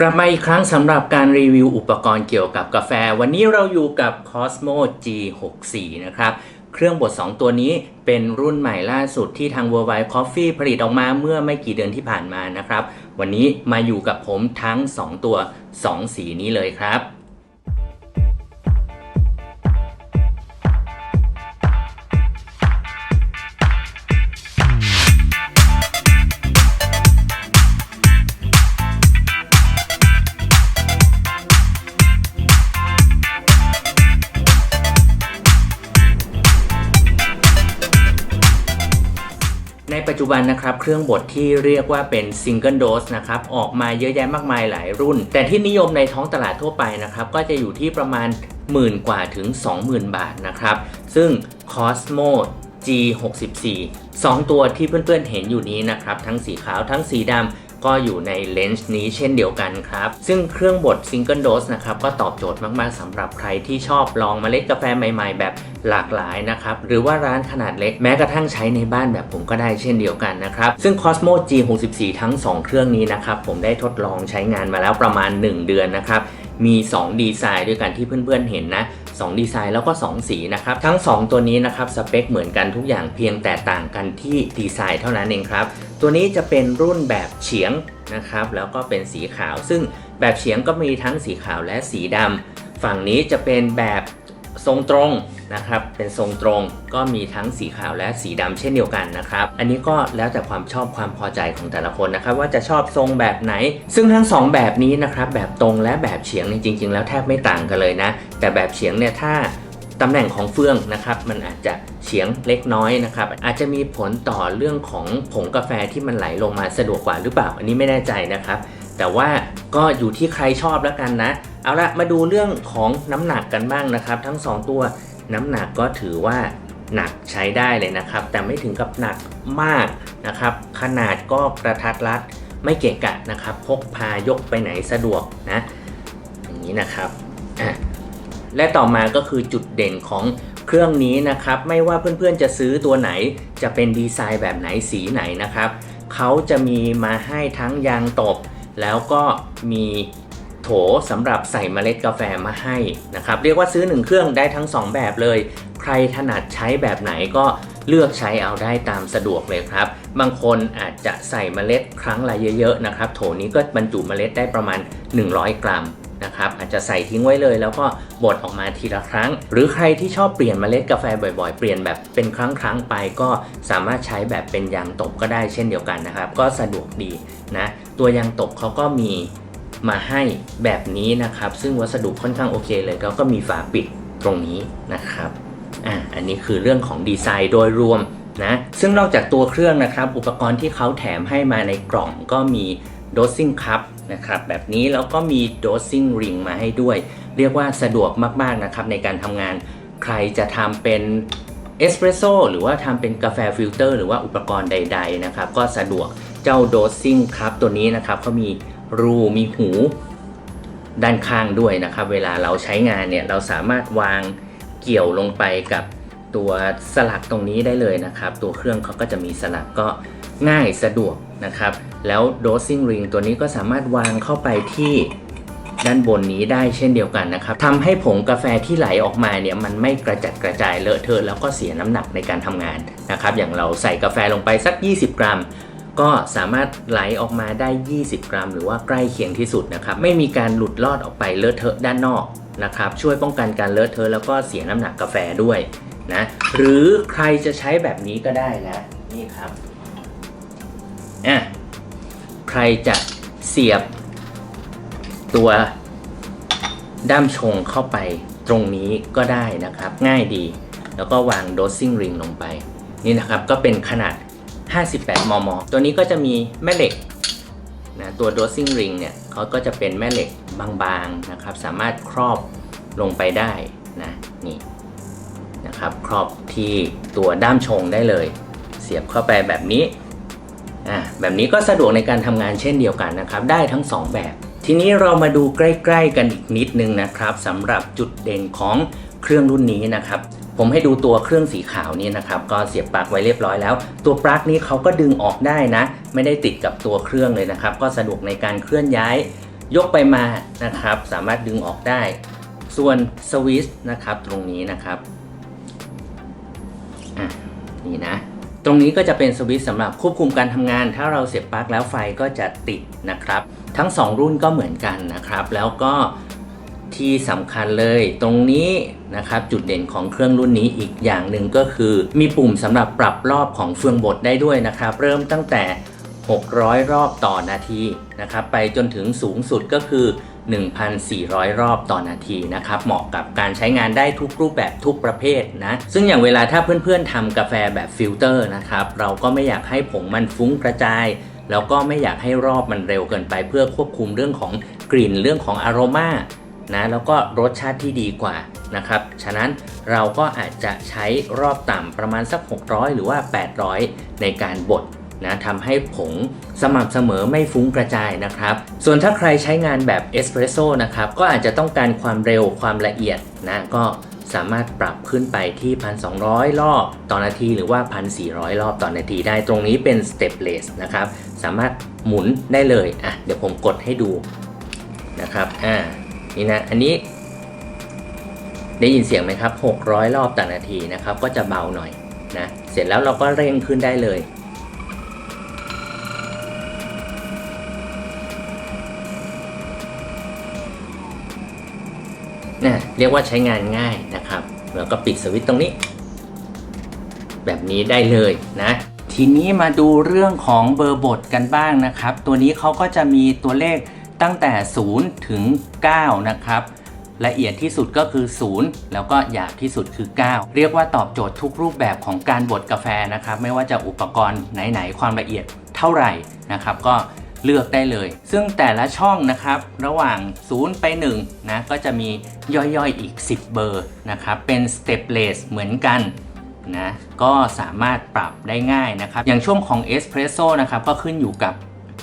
กลับมาอีกครั้งสำหรับการรีวิวอุปกรณ์เกี่ยวกับกาแฟ วันนี้เราอยู่กับ Cosmo G64 นะครับ เครื่องบด 2 ตัวนี้เป็นรุ่นใหม่ล่าสุดที่ทาง Worldwide Coffee ผลิตออกมาเมื่อไม่กี่เดือนที่ผ่านมานะครับ วันนี้มาอยู่กับผมทั้ง 2 ตัว 2 สีนี้เลยครับ ปัจจุบันนะครับเครื่องบดที่เรียกว่าเป็นซิงเกิลโดสนะครับออกมาเยอะแยะมากมายหลายรุ่น แต่ที่นิยมในท้องตลาดทั่วไปนะครับก็จะอยู่ที่ประมาณหมื่นกว่าถึง 20,000 บาทนะครับซึ่ง Cosmo G64 2 ตัวที่เพื่อนๆเห็นอยู่นี้นะครับทั้งสีขาวทั้งสีดำ ก็อยู่ในเลนส์นี้เช่นเดียวกันครับ ซึ่งเครื่องบดซิงเกิลโดสนะครับก็ตอบโจทย์มากๆสำหรับใครที่ชอบลองเมล็ดกาแฟใหม่ๆ แบบหลากหลายนะครับหรือว่าร้านขนาดเล็กแม้กระทั่งใช้ในบ้านแบบผมก็ได้เช่นเดียวกันนะครับ ซึ่ง Cosmo G64 ทั้ง 2 เครื่องนี้นะครับ ผมได้ทดลองใช้งานมาแล้วประมาณ 1 เดือนนะครับ มี 2 ดีไซน์ด้วยกันที่เพื่อนๆเห็นนะ 2 ดีไซน์แล้วก็ 2 สีนะครับทั้ง 2 ตัวนี้นะครับสเปคเหมือนกันทุกอย่างเพียงแต่ต่างกันที่ดีไซน์เท่านั้นเองครับ ตัวนี้จะเป็นรุ่นแบบเฉียงนะครับแล้วก็เป็นสีขาว ซึ่งแบบเฉียงก็มีทั้งสีขาวและสีดำฝั่งนี้จะเป็นแบบ ทรงตรงนะครับ เป็นทรงตรงก็มีทั้งสีขาวและสีดำเช่นเดียวกันนะครับ อันนี้ก็แล้วแต่ความชอบความพอใจของแต่ละคนนะครับ ว่าจะชอบทรงแบบไหน ซึ่งทั้งสองแบบนี้นะครับ แบบตรงและแบบเฉียงนี่จริง ๆ แล้วแทบไม่ต่างกันเลยนะ แต่แบบเฉียงเนี่ยถ้าตำแหน่งของเฟืองนะครับ มันอาจจะเฉียงเล็กน้อยนะครับ อาจจะมีผลต่อเรื่องของผงกาแฟที่มันไหลลงมาสะดวกกว่าหรือเปล่า อันนี้ไม่แน่ใจนะครับ แต่ว่าก็อยู่ที่ใครชอบแล้วกันนะ เอาละมาดูเรื่องของน้ำหนักกันบ้างนะครับ ทั้ง 2 ตัวน้ำหนักก็ถือว่าหนักใช้ได้เลยนะครับ แต่ไม่ถึงกับหนักมากนะครับ ขนาดก็กระทัดรัดไม่เกะกะนะครับ พกพายกไปไหนสะดวกนะอย่างนี้นะครับและต่อมาก็คือจุดเด่นของเครื่องนี้นะครับ ไม่ว่าเพื่อนๆจะซื้อตัวไหน จะเป็นดีไซน์แบบไหนสีไหนนะครับเขาจะมีมาให้ทั้งยางตบ แล้วก็มีโถสำหรับใส่เมล็ดกาแฟมาให้นะครับ เรียกว่าซื้อหนึ่งเครื่องได้ทั้ง 2 แบบเลย ใครถนัดใช้แบบไหนก็เลือกใช้เอาได้ตามสะดวกเลยครับ บางคนอาจจะใส่เมล็ดครั้งละเยอะๆนะครับ โถนี้ก็บรรจุเมล็ดได้ประมาณ 100 กรัม นะครับอาจจะใส่ทิ้งไว้เลย แล้วก็บดออกมาทีละครั้ง หรือใครที่ชอบเปลี่ยนเมล็ดกาแฟบ่อยๆ เปลี่ยนแบบเป็นครั้งครั้งไปก็สามารถใช้แบบเป็นยางตบก็ได้เช่นเดียวกันนะครับ ก็สะดวกดีนะตัวยางตบเขาก็มีมาให้แบบนี้นะครับ ซึ่งวัสดุค่อนข้างโอเคเลยแล้วก็มีฝาปิดตรงนี้นะครับอ่าอันนี้คือเรื่องของดีไซน์โดยรวมนะซึ่งนอกจากตัวเครื่องนะครับ อุปกรณ์ที่เขาแถมให้มาในกล่องก็มี dosing cup นะครับแบบนี้แล้วก็มี dosing ring มาให้ด้วย เรียกว่าสะดวกมากๆนะครับในการทำงานใครจะทำเป็นเอสเปรสโซ่หรือว่าทำเป็นกาแฟฟิลเตอร์หรือว่าอุปกรณ์ใด ๆ นะครับ ก็สะดวกเจ้า dosing cup ตัวนี้นะครับเขามีรูมีหูด้านข้างด้วยนะครับ เวลาเราใช้งานเนี่ยเราสามารถวางเกี่ยวลงไปกับตัวสลักตรงนี้ได้เลยนะครับ ตัวเครื่องเขาก็จะมีสลักก็ง่ายสะดวก นะครับ แล้ว dosing ring ตัวนี้ก็สามารถวางเข้าไปที่ด้านบนนี้ได้เช่นเดียวกันนะครับทำให้ผงกาแฟที่ไหลออกมาเนี่ยมันไม่กระจัดกระจายเลอะเทอะแล้วก็เสียน้ำหนักในการทำงานนะครับ อย่างเราใส่กาแฟลงไปสัก 20 กรัม ก็สามารถไหลออกมาได้ 20 กรัม หรือว่าใกล้เคียงที่สุดนะครับไม่มีการหลุดลอดออกไปเลอะเทอะด้านนอกนะครับช่วยป้องกันการเลอะเทอะแล้วก็เสียน้ำหนักกาแฟด้วยนะหรือใครจะใช้แบบนี้ก็ได้นะนี่ครับ อะใครจะเสียบตัวด้ามชงเข้าไปตรงนี้ก็ได้นะครับ ง่ายดี แล้วก็วาง dosing ring ลงไป นี่นะครับก็เป็นขนาด 58 มม ตัวนี้ก็จะมีแม่เหล็กนะตัว dosing ring เนี่ยเขาก็จะเป็นแม่เหล็กบางๆนะครับ สามารถครอบลงไปได้นะนี่นะครับ ครอบที่ตัวด้ามชงได้เลย เสียบเข้าไปแบบนี้ อ่าแบบนี้ก็สะดวกในการทำงานเช่นเดียวกันนะครับ ได้ทั้ง 2 แบบ ทีนี้เรามาดูใกล้ ๆ กันอีกนิดนึงนะครับสำหรับจุดเด่นของเครื่องรุ่นนี้นะครับผมให้ดูตัวเครื่องสีขาวนี่นะครับก็เสียบปลั๊กไว้เรียบร้อยแล้ว ตัวปลั๊กนี้เขาก็ดึงออกได้นะ ไม่ได้ติดกับตัวเครื่องเลยนะครับ ก็สะดวกในการเคลื่อนย้าย ยกไปมานะครับ สามารถดึงออกได้ ส่วนสวิตช์นะครับตรงนี้นะครับอะนี่นะ ตรงนี้ก็จะเป็นสวิตช์สำหรับควบคุมการทำงาน ถ้าเราเสียบปลั๊กแล้วไฟก็จะติดนะครับ ทั้ง 2 รุ่นก็เหมือนกันนะครับ แล้วก็ที่สำคัญเลยตรงนี้นะครับจุดเด่นของเครื่องรุ่นนี้อีกอย่างหนึ่งก็คือ มีปุ่มสำหรับปรับรอบของเฟืองบดได้ด้วยนะครับ เริ่มตั้งแต่ 600 รอบต่อนาทีนะครับ ไปจนถึงสูงสุดก็คือ 1,400 รอบต่อนาทีนะครับ เหมาะกับการใช้งานได้ทุกรูปแบบทุกประเภทนะ ซึ่งอย่างเวลาถ้าเพื่อนๆทำกาแฟแบบฟิลเตอร์นะครับ เราก็ไม่อยากให้ผงมันฟุ้งกระจาย แล้วก็ไม่อยากให้รอบมันเร็วเกินไป เพื่อควบคุมเรื่องของกลิ่นเรื่องของอารมานะแล้วก็รสชาติที่ดีกว่านะครับ ฉะนั้นเราก็อาจจะใช้รอบต่ำประมาณสัก 600 หรือว่า 800 ในการบด นะทำให้ผงสม่ำเสมอไม่ฟุ้งกระจายนะครับ ส่วนถ้าใครใช้งานแบบเอสเปรสโซ่นะครับ ก็อาจจะต้องการความเร็วความละเอียดนะก็สามารถปรับขึ้นไปที่ 1,200 รอบต่อนาทีหรือว่า 1,400 รอบต่อนาทีได้ตรงนี้เป็น stepless นะครับ สามารถหมุนได้เลยอะเดี๋ยวผมกดให้ดูนะครับอ่านี่นะอันนี้ได้ยินเสียงไหมครับ 600 รอบต่อนาทีนะครับ ก็จะเบาหน่อยนะ เสร็จแล้วเราก็เร่งขึ้นได้เลย นะ เรียกว่าใช้งานง่ายนะครับ แล้วก็ปิดสวิตช์ตรงนี้ แบบนี้ได้เลยนะ ทีนี้มาดูเรื่องของเบอร์บทกันบ้างนะครับ ตัวนี้เขาก็จะมีตัวเลขตั้งแต่ 0 ถึง 9 นะครับละเอียดที่สุดก็คือ 0 แล้วก็หยาบที่สุดคือ 9 เรียกว่าตอบโจทย์ทุกรูปแบบของการบดกาแฟนะครับ ไม่ว่าจะอุปกรณ์ไหน ๆ ความละเอียดเท่าไหร่นะครับ ก็ เลือกได้เลย ซึ่งแต่ละช่องนะครับระหว่าง 0 ไป1นะก็จะมีย่อยๆอีก 10 เบอร์นะครับเป็น stepless เหมือนกันนะก็สามารถปรับได้ง่ายนะครับ อย่างช่วงของเอสเพรสโซ่นะครับก็ขึ้นอยู่กับ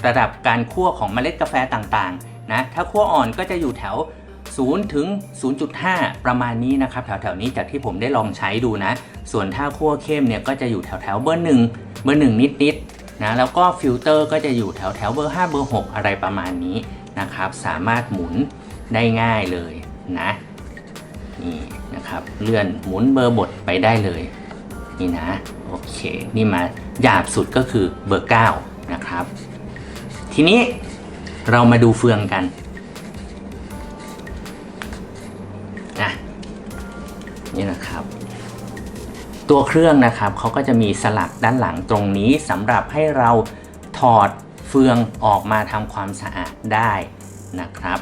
ระดับการคั่วของเมล็ดกาแฟต่างๆนะถ้าคั่วอ่อนก็จะอยู่แถว 0 ถึง 0.5 ประมาณนี้นะครับ แถวๆนี้จากที่ผมได้ลองใช้ดูนะ ส่วนถ้าคั่วเข้มเนี่ยก็จะอยู่แถวๆเบอร์หนึ่งเบอร์หนึ่งนิดๆ นะแล้วก็ฟิลเตอร์ก็จะอยู่แถวแถวเบอร์ 5 เบอร์ 6 อะไรประมาณนี้นะครับ สามารถหมุนได้ง่ายเลยนะนี่นะครับเลื่อนหมุนเบอร์บทไปได้เลยนี่นะโอเคนี่มาหยาบสุดก็คือเบอร์ 9 นะครับ ทีนี้เรามาดูเฟืองกัน ตัวเครื่องนะครับเขาก็จะมีสลักด้านหลังตรงนี้สำหรับให้เราถอดเฟืองออกมาทำความสะอาดได้นะครับ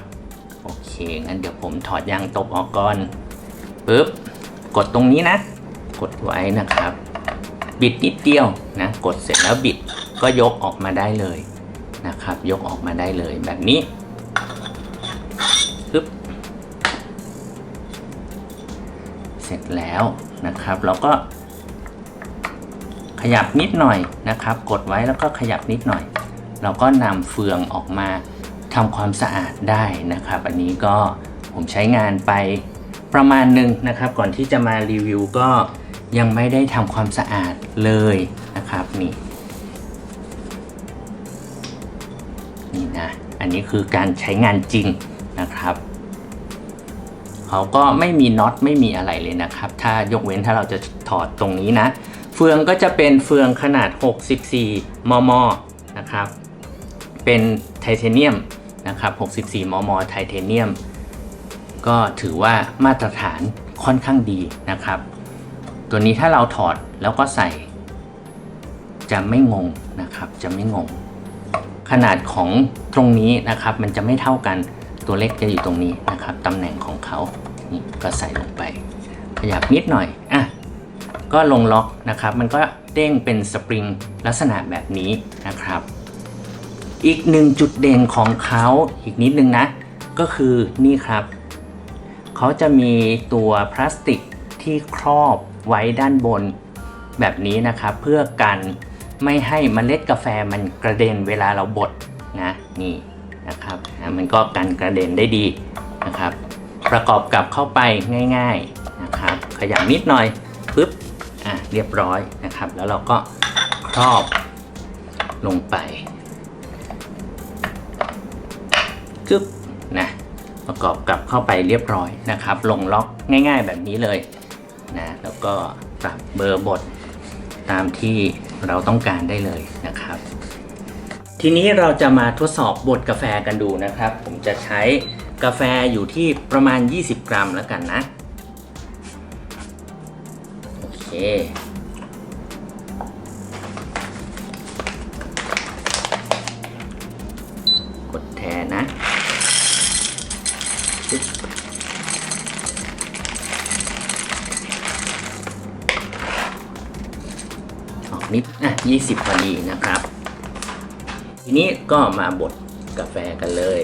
โอเคงั้นเดี๋ยวผมถอดยางตบออกก่อนปึ๊บกดตรงนี้นะ กดไว้นะครับ บิดนิดเดียวนะกดเสร็จแล้วบิดก็ยกออกมาได้เลยนะครับ ยกออกมาได้เลยแบบนี้ปึ๊บเสร็จแล้วนะครับ เราก็ ขยับนิดหน่อยนะครับ กดไว้แล้วก็ขยับนิดหน่อย เราก็นำเฟืองออกมาทำความสะอาดได้นะครับ อันนี้ก็ผมใช้งานไปประมาณหนึ่งนะครับ ก่อนที่จะมารีวิวก็ยังไม่ได้ทำความสะอาดเลยนะครับนี่นี่นะอันนี้คือการใช้งานจริงนะครับเขาก็ไม่มีน็อตไม่มีอะไรเลยนะครับ ถ้ายกเว้นถ้าเราจะถอดตรงนี้นะ ฟืองก็จะเป็นเฟืองขนาด 64 มม นะครับ เป็นไทเทเนียมนะครับ 64 มม ไทเทเนียม ก็ถือว่ามาตรฐานค่อนข้างดีนะครับ ตัวนี้ถ้าเราถอดแล้วก็ใส่ จะไม่งงนะครับ จะไม่งง ขนาดของตรงนี้นะครับ มันจะไม่เท่ากัน ตัวเล็กจะอยู่ตรงนี้นะครับ ตำแหน่งของเขานี่ก็ใส่ลงไป ขยับนิดหน่อย อะ ก็ลงล็อกนะครับ มันก็เด้งเป็นสปริงลักษณะแบบนี้นะครับ อีกหนึ่งจุดเด่นของเขาอีกนิดนึงนะ ก็คือนี่ครับ เขาจะมีตัวพลาสติกที่ครอบไว้ด้านบนแบบนี้นะครับ เพื่อกันไม่ให้เมล็ดกาแฟมันกระเด็นเวลาเราบดนะนี่นะครับมันก็กันกระเด็นได้ดีนะครับ ประกอบกับเข้าไปง่าย ๆนะครับ ขยับนิดหน่อย เรียบร้อยนะครับ แล้วเราก็ครอบลงไปกึ๊บนะประกอบกลับเข้าไปเรียบร้อยนะครับ ลงล็อกง่ายๆแบบนี้เลยนะแล้วก็ปรับเบอร์บทตามที่เราต้องการได้เลยนะครับ ทีนี้เราจะมาทดสอบบดกาแฟกันดูนะครับ ผมจะใช้กาแฟอยู่ที่ประมาณ 20 กรัมแล้วกันนะ เคกดแทนนะออกนิดอะ20พอดีนะครับ ทีนี้ก็มาบดกาแฟกันเลย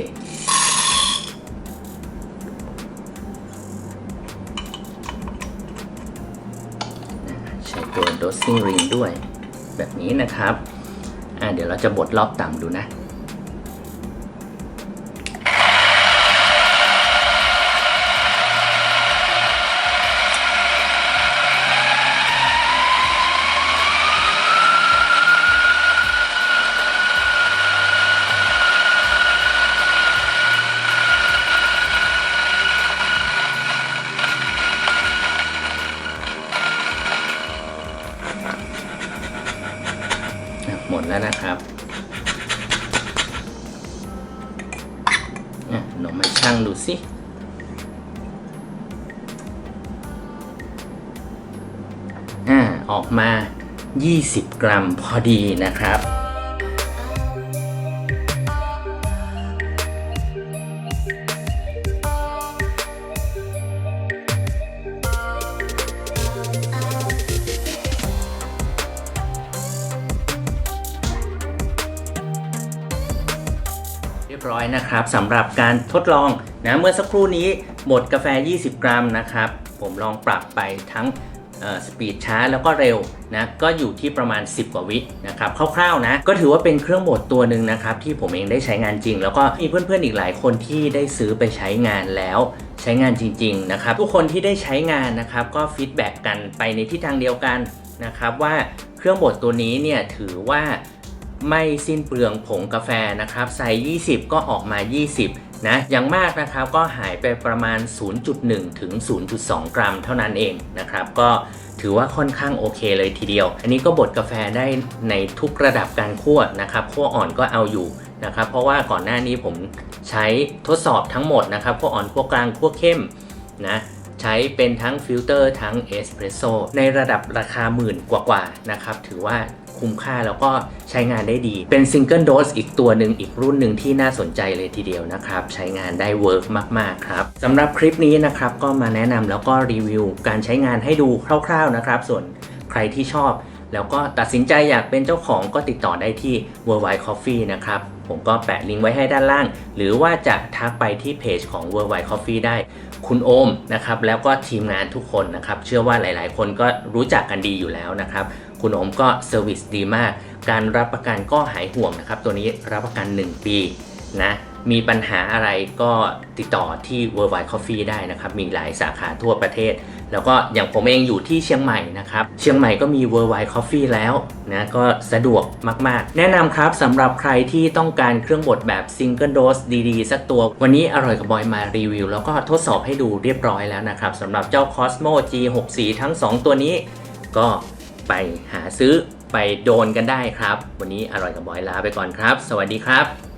dosing ring ด้วย แบบนี้นะครับ อ่าเดี๋ยวเราจะบดรอบต่ำดูนะ อะหนูมาชั่งดูสิอ่าออกมา 20 กรัมพอดีนะครับ รียบร้อยนะครับสำหรับการทดลองนะเมื่อสักครู่นี้บดกาแฟ 20 กรัมนะครับ ผมลองปรับไปทั้งสปีดช้าแล้วก็เร็วนะก็อยู่ที่ประมาณ 10 กว่าวินะครับคร่าวๆนะก็ถือว่าเป็นเครื่องบดตัวหนึ่งนะครับที่ผมเองได้ใช้งานจริง แล้วก็มีเพื่อนๆอีกหลายคนที่ได้ซื้อไปใช้งานแล้วใช้งานจริงๆนะครับทุกคนที่ได้ใช้งานนะครับก็ฟีดแบ็กกันไปในทิศทางเดียวกันนะครับว่าเครื่องบดตัวนี้เนี่ยถือว่า ไม่สิ้นเปลืองผงกาแฟนะครับใส่ 20 ก็ออกมา 20 นะ อย่างมากนะครับก็หายไปประมาณ 0.1 ถึง 0.2 กรัมเท่านั้นเองนะครับ ก็ถือว่าค่อนข้างโอเคเลยทีเดียว อันนี้ก็บดกาแฟได้ในทุกระดับการคั่วนะครับคั่วอ่อนก็เอาอยู่นะครับ เพราะว่าก่อนหน้านี้ผมใช้ทดสอบทั้งหมดนะครับคั่วอ่อนคั่วกลางคั่วเข้มนะใช้เป็นทั้งฟิลเตอร์ทั้งเอสเพรสโซในระดับราคาหมื่นกว่าๆนะครับ ถือว่า คุ้มค่าแล้วก็ใช้งานได้ดี เป็นซิงเกิลโดสอีกตัวหนึ่งอีกรุ่นหนึ่งที่น่าสนใจเลยทีเดียวนะครับ ใช้งานได้เวิร์กมาก ๆ ครับสำหรับคลิปนี้นะครับก็มาแนะนำแล้วก็รีวิวการใช้งานให้ดูคร่าว ๆ นะครับ ส่วนใครที่ชอบ แล้วก็ตัดสินใจอยากเป็นเจ้าของก็ติดต่อได้ที่ Worldwide Coffee นะครับ ผมก็แปะลิงก์ไว้ให้ด้านล่าง หรือว่าจะทักไปที่เพจของ Worldwide Coffee ได้ คุณโอมนะครับแล้วก็ทีมงานทุกคนนะครับ เชื่อว่าหลาย ๆ คนก็รู้จักกันดีอยู่แล้วนะครับ คุณโอมก็เซอร์วิสดีมาก การรับประกันก็หายห่วงนะครับ ตัวนี้รับประกัน 1 ปีนะมีปัญหาอะไรก็ติดต่อที่ Worldwide Coffee ได้นะครับ มีหลายสาขาทั่วประเทศ แล้วก็อย่างผมเองอยู่ที่เชียงใหม่นะครับ เชียงใหม่ก็มี Worldwide Coffee แล้วนะก็สะดวกมาก ๆ แนะนำครับสำหรับใครที่ต้องการเครื่องบดแบบ Single Dose ดีๆ สักตัว วันนี้อร่อยกับบอยมารีวิว แล้วก็ทดสอบให้ดูเรียบร้อยแล้วนะครับสำหรับเจ้า Cosmo G64 ทั้ง 2 ตัวนี้ ก็ไปหาซื้อไปโดนกันได้ครับ วันนี้อร่อยกับบอยลาไปก่อนครับ สวัสดีครับ